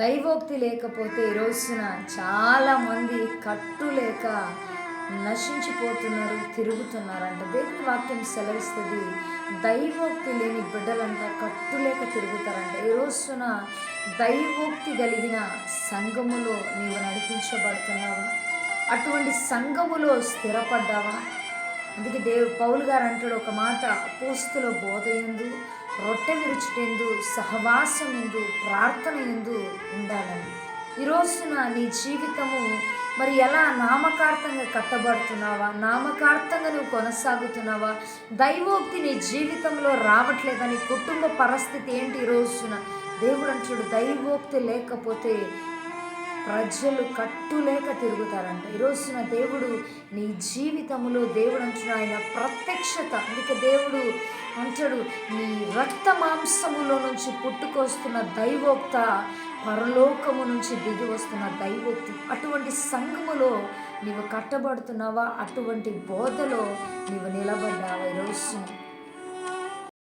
దైవోక్తి లేకపోతే ఈ రోజున చాలామంది కట్టు లేక నశించిపోతున్నారు తిరుగుతున్నారంట. దేవుని వాక్యం సెలవిస్తుంది దైవోక్తి లేని బిడ్డలంట కట్టు లేక తిరుగుతారంట. ఈ రోజున దైవోక్తి కలిగిన సంఘములో నీవు నడిపించబడుతున్నావా? అటువంటి సంఘములో స్థిరపడ్డావా? అందుకే దేవు పౌలు గారు అంటాడు ఒక మాట పోస్తుల బోధ ఎందు రొట్టె విరుచుటెందు సహవాసం ఎందు ప్రార్థన ఎందు ఉండాలని ఈరోజున నీ జీవితము మరి ఎలా నామకార్థంగా కట్టబడుతున్నావా? నామకార్థంగా నువ్వు కొనసాగుతున్నావా? దైవోక్తి నీ జీవితంలో రావట్లేదని కుటుంబ పరిస్థితి ఏంటి ఈ రోజున? దేవుడు అంటాడు దైవోక్తి లేకపోతే ప్రజలు కట్టులేక తిరుగుతారంట. ఈ రోజున దేవుడు నీ జీవితంలో దేవుడు అంటున్న ఆయన ప్రత్యక్షత. అందుకే దేవుడు అంటాడు నీ రక్త మాంసములో నుంచి పుట్టుకొస్తున్న దైవోక్త పరలోకము నుంచి దిగి వస్తున్న దైవోక్తి. అటువంటి సంఘములో నీవు కట్టబడుతున్నావా? అటువంటి బోధలో నీవు నిలబడ్డావా? ఈరోజు